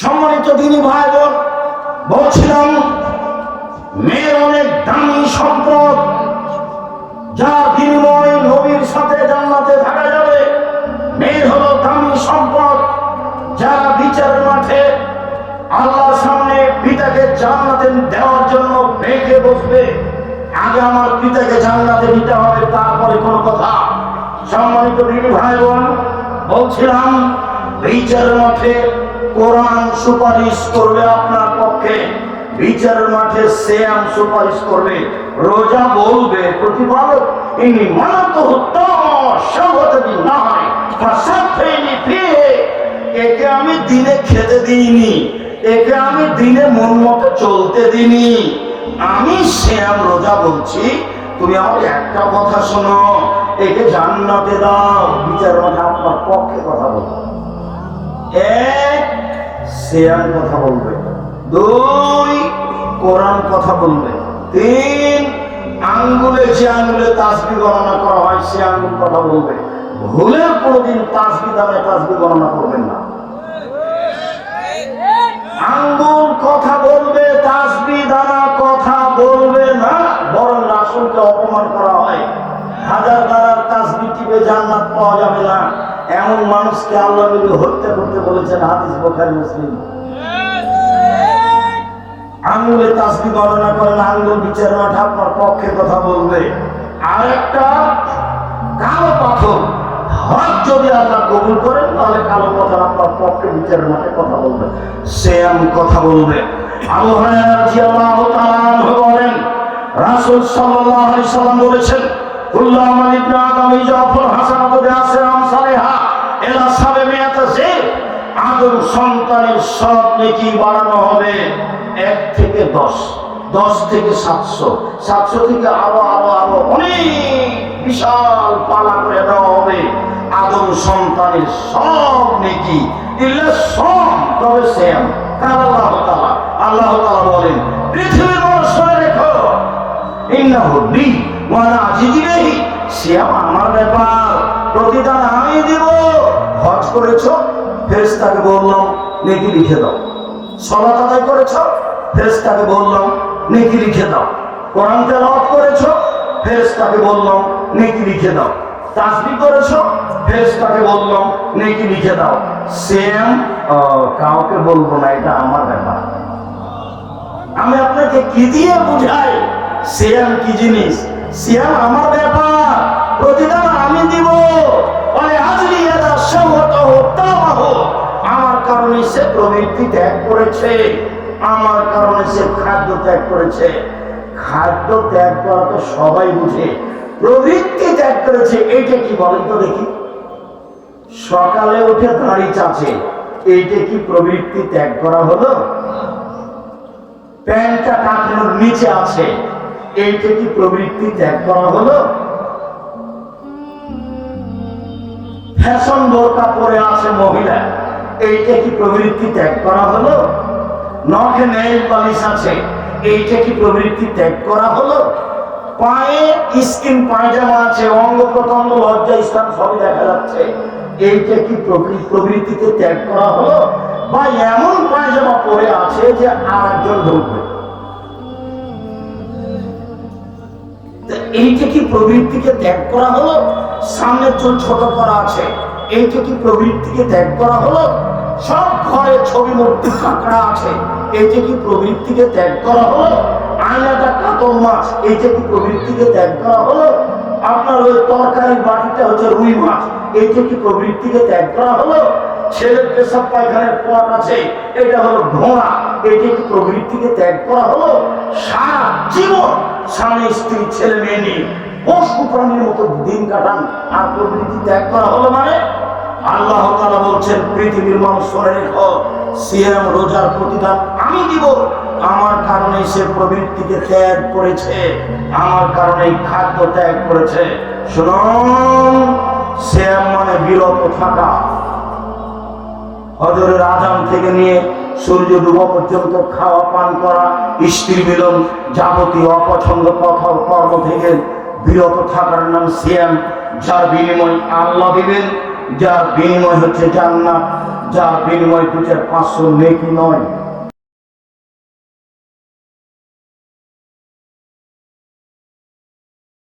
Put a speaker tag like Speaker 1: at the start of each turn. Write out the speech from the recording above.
Speaker 1: সম্মানিত দিনী ভাই বোন বলছিলাম, মেয়ের অনেক দামি সম্পদ যার বিনিময়ে নবীর সাথে জান্নাতে থাকা যাবে। মেয়ের হলো দামি সম্পদ, যা বিচারের মাঠে আল্লাহর সামনে পিতাকে জান্নাতে দেওয়ার জন্য বেঁকে বসবে। আগে আমার পিতাকে জান্নাতে দিতে হবে, তারপরে কোনো কথা। সম্মানিত দিদি ভাই বোন বলছিলাম বিচারের মাঠে কোরআন সুপারিশ করবে আপনার পক্ষে বিচারের মাঠে শ্যাম সুপারিশ করবে রোজা বলবে প্রতিপালক, ইনি মানত নয় ফাসাফেনি ফিহে। একে আমি দিনে খেতে দিইনি, একে আমি দিনে মন মতো চলতে দিইনি। আমি শ্যাম রোজা বলছি, তুমি আমার একটা কথা শোনো, একে জান্নাতে দাও বিচার মাঠে আপনার পক্ষে কথা বলব এক শ্যাম কথা বলবে। দুই, কোরআন কথা বলবে। তিন, আঙ্গুলে যে আঙ্গুলে তাসবি গণনা করা হয়, সে আঙ্গুল কথা বলবে। ভুলের কোনোদিন তাসবি দামে তাসবি গণনা করবেন না। আঙ্গুল কথা বলবে তাসবি দানা কথা বলবে না বরং রাসুলকে অপমান করা হয় হাজার দ্বারার তাসবি টিপে জান্নাত পাওয়া যাবে না এমন মানুষকে আল্লাহ নবী হত্যা করতে বলেছেন হাদিস বোখারি, মুসলিম। আঙ্গুলে তাসবি গণনা করেন, আঙ্গুল বিচার মাঠে আপনার পক্ষে কথা বলবে। আর একটা কালো পাথর। হজ যদি আল্লাহ কবুল করেন, তাহলে কালো পাথর আপনার পক্ষে বিচারের মাঠে কথা বলবে। সেম কথা বলবে। আবু বলেছেন কুল্লু আমাল ইবনে বিআসরাম সালেহা এলা সাবে মিয়াতা জির আদম সন্তানের সব নেকি বাড়ানো হবে এক থেকে দশ দশ থেকে সাতশো সাতশো থেকে আরও আরও আরও অনেক বিশাল পালা করে দেওয়া হবে। আদম সন্তানের সব নেকি দিলে সব তবে সেম কার আল্লাহ তালা আল্লাহ তালা বলেন, পৃথিবীর মানুষ শুনে রেখো। ইন্নাহু লি ওয়া আনা আজিজি বিহি সিয়াম আমার ব্যাপার, প্রতিদান আমি দিব। হজ করেছ? ফেরেশতাকে বললাম, নেকি লিখে দাও। সালাত আদায় করেছ? ফেরেশতাকে বললাম, নেকি লিখে দাও। কোরআন তেলাওয়াত করেছ? ফেরেশতাকে বললাম, নেকি লিখে দাও। তাসবিহ করেছ? ফেরেশতাকে বললাম, নেকি লিখে দাও। সেম কাউকে বলব না, এটা আমার ব্যাপার। আমি আপনাকে কি দিয়ে বুঝাই? সিয়াম কি জিনিস? সিয়াম আমার ব্যাপার। প্রতিদান আমি দিব। মানে আজলি তামাহ আমার কারণে সে প্রবৃত্তি ত্যাগ করেছে। আমার কারণে সে খাদ্য ত্যাগ করেছে। খাদ্য ত্যাগ করা তো সবাই বুঝে। প্রবৃত্তি ত্যাগ করেছে এইটা কি বলেন তো দেখি। সকালে উঠে দাঁড়ি চাচে এইটা কি প্রবৃত্তি ত্যাগ করা হলো? প্যান্টটা টাকানোর নিচে আছে এইটা কি প্রবৃত্তি ত্যাগ করা হলো? ফ্যাশন বোরকা পরে আছে মহিলা। এইটা কি প্রবৃত্তি ত্যাগ করা হলো? নখে নেই পালিশ আছে, এইটা কি প্রবৃত্তি ত্যাগ করা হলো? পায়ে স্কিন পায়জামা আছে, অঙ্গ প্রত্যঙ্গ, লজ্জা, স্থান সবই দেখা যাচ্ছে। এইটা কি প্রবৃত্তিতে ত্যাগ করা হলো? বা এমন পায়জামা পরে আছে যে আর একজন ঢুকবে এইটা কি প্রবৃত্তিকে ত্যাগ করা হলো? সামনের চুল ছোট করা আছে এইটা কি প্রবৃত্তিকে ত্যাগ করা হলো। সব ঘরে ছবি মূর্তি কাঁকড়া আছে। এইটা কি প্রবৃত্তিকে ত্যাগ করা হলো? আয়নাটা কাতল মাছ এইটা কি প্রবৃত্তিকে ত্যাগ করা হলো? আপনার ওই তরকারির বাটিটা হচ্ছে রুই মাছ। এইটা কি প্রবৃত্তিকে ত্যাগ করা হলো? ছেলের পেশাব পায়খানার পট আছে। এটা হলো ঘোড়া। এটা কি প্রবৃত্তিকে ত্যাগ করা হলো? সারা জীবন স্বামী, স্ত্রী, ছেলে, মেয়ে নিয়ে পশু প্রাণীর মতো দিন কাটান। আর প্রবৃত্তি ত্যাগ করা হলো মানে আল্লাহ তাআলা বলছেন, পৃথিবীর মানুষ রেখো সিয়াম, রোজার প্রতিদান আমি দিব। আমার কারণে সে প্রবৃত্তিকে ত্যাগ করেছে। আমার কারণে খাদ্য ত্যাগ করেছে। শুনুন, সিয়াম মানে বিরত থাকা। হজরের আজান থেকে নিয়ে সূর্য ডুবা পর্যন্ত খাওয়া, পান করা, স্ত্রী মিলন যাবতীয় অপছন্দ কথা কর্ম থেকে বিরত থাকার নাম সিয়াম, যার বিনিময় আল্লাহ দিবেন। যার বিনিময় হচ্ছে জান্নাত যার বিনিময় চার পাঁচশো নেকি নয়।